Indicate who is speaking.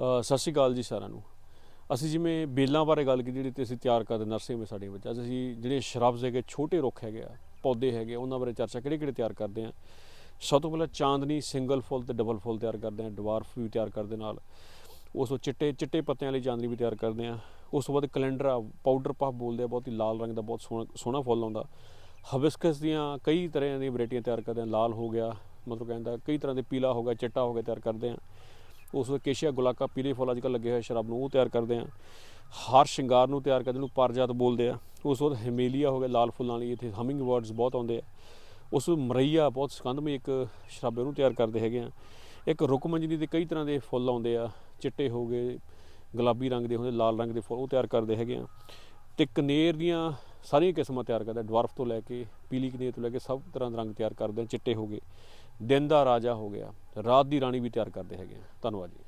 Speaker 1: ਸਤਿ ਸ਼੍ਰੀ ਅਕਾਲ ਜੀ ਸਾਰਿਆਂ ਨੂੰ। ਅਸੀਂ ਜਿਵੇਂ ਬੇਲਾਂ ਬਾਰੇ ਗੱਲ ਕੀਤੀ, ਜਿਹੜੀ ਤੇ ਅਸੀਂ ਤਿਆਰ ਕਰਦੇ ਨਰਸਰੀ ਵਿੱਚ ਸਾਡੇ ਵਿੱਚ ਅੱਜ ਅਸੀਂ ਜਿਹੜੇ ਸ਼ਰਾਬਜ਼ ਹੈਗੇ ਛੋਟੇ ਰੁੱਖ ਹੈਗੇ ਆ, ਪੌਦੇ ਹੈਗੇ, ਉਹਨਾਂ ਬਾਰੇ ਚਰਚਾ ਕਿਹੜੇ ਕਿਹੜੇ ਤਿਆਰ ਕਰਦੇ ਆ। ਸਭ ਤੋਂ ਪਹਿਲਾਂ ਚਾਂਦਨੀ ਸਿੰਗਲ ਫੁੱਲ ਤੇ ਡਬਲ ਫੁੱਲ ਤਿਆਰ ਕਰਦੇ ਆ, ਡਵਾਰਫ ਵੀ ਤਿਆਰ ਕਰਦੇ ਨਾਲ। ਉਸ ਤੋਂ ਚਿੱਟੇ ਚਿੱਟੇ ਪੱਤਿਆਂ ਵਾਲੀ ਚਾਂਦਨੀ ਵੀ ਤਿਆਰ ਕਰਦੇ ਆ। ਉਸ ਤੋਂ ਬਾਅਦ ਕੈਲੰਡਰਾ ਪਾਊਡਰ ਪਫ ਬੋਲਦੇ ਆ, ਬਹੁਤ ਹੀ ਲਾਲ ਰੰਗ ਦਾ, ਬਹੁਤ ਸੋਹਣਾ ਸੋਹਣਾ ਫੁੱਲ ਆਉਂਦਾ। ਹਬਿਸਕਸ ਦੀਆਂ ਕਈ ਤਰ੍ਹਾਂ ਦੀਆਂ ਵੈਰਾਈਟੀਆਂ ਤਿਆਰ ਕਰਦੇ ਆ, ਲਾਲ ਹੋ ਗਿਆ, ਮਤਲਬ ਕਹਿੰਦਾ ਕਈ ਤਰ੍ਹਾਂ ਦੇ ਪੀਲਾ ਹੋ ਗਿਆ, ਚਿੱਟਾ ਹੋ ਗਿਆ ਤਿਆਰ ਕਰਦੇ ਆ। ਉਸ ਤੋਂ ਕੇਸ਼ੀਆ ਗੁਲਾਕਾ ਪੀਲੇ ਫੁੱਲ ਅੱਜਕੱਲ ਲੱਗੇ ਹੋਏ ਸ਼ਰਾਬ ਨੂੰ, ਉਹ ਤਿਆਰ ਕਰਦੇ ਆ। ਹਾਰ ਸ਼ਿੰਗਾਰ ਨੂੰ ਤਿਆਰ ਕਰਦੇ ਨੂੰ ਪਰਜਾਤ ਬੋਲਦੇ ਆ। ਉਸ ਤੋਂ ਬਾਅਦ ਹਿਮੇਲੀਆ ਹੋ ਗਿਆ, ਲਾਲ ਫੁੱਲਾਂ ਲਈ ਇੱਥੇ ਹਮਿੰਗ ਬਰਡਸ ਬਹੁਤ ਆਉਂਦੇ ਆ। ਉਸ ਮਰਈਆ, ਬਹੁਤ ਸੁਗੰਧਮਈ ਇੱਕ ਸ਼ਰਾਬ ਉਹਨੂੰ ਤਿਆਰ ਕਰਦੇ ਹੈਗੇ ਆ। ਇੱਕ ਰੁਕਮੰਜਰੀ ਦੇ ਕਈ ਤਰ੍ਹਾਂ ਦੇ ਫੁੱਲ ਆਉਂਦੇ ਆ। ਚਿੱਟੇ ਹੋ ਗਏ, ਗੁਲਾਬੀ ਰੰਗ ਦੇ ਹੁੰਦੇ, ਲਾਲ ਰੰਗ ਦੇ ਫੁੱਲ ਉਹ ਤਿਆਰ ਕਰਦੇ ਹੈਗੇ ਆ। ਤੇ ਕਨੇਰ ਦੀਆਂ ਸਾਰੀਆਂ ਕਿਸਮਾਂ ਤਿਆਰ ਕਰਦੇ ਆ। ਡਵਾਰਫ ਤੋਂ ਲੈ ਕੇ, ਪੀਲੀ ਕਨੇਰ ਤੋਂ ਲੈ ਕੇ ਸਭ ਤਰ੍ਹਾਂ ਦੇ ਰੰਗ ਤਿਆਰ ਕਰਦੇ ਆ, ਚਿੱਟੇ ਹੋ ਗਏ। ਦਿਨ ਦਾ ਰਾਜਾ ਹੋ ਗਿਆ। ਰਾਤ ਦੀ ਰਾਣੀ ਵੀ ਤਿਆਰ ਕਰਦੇ ਹੈਗੇ ਆ। ਧੰਨਵਾਦ ਜੀ।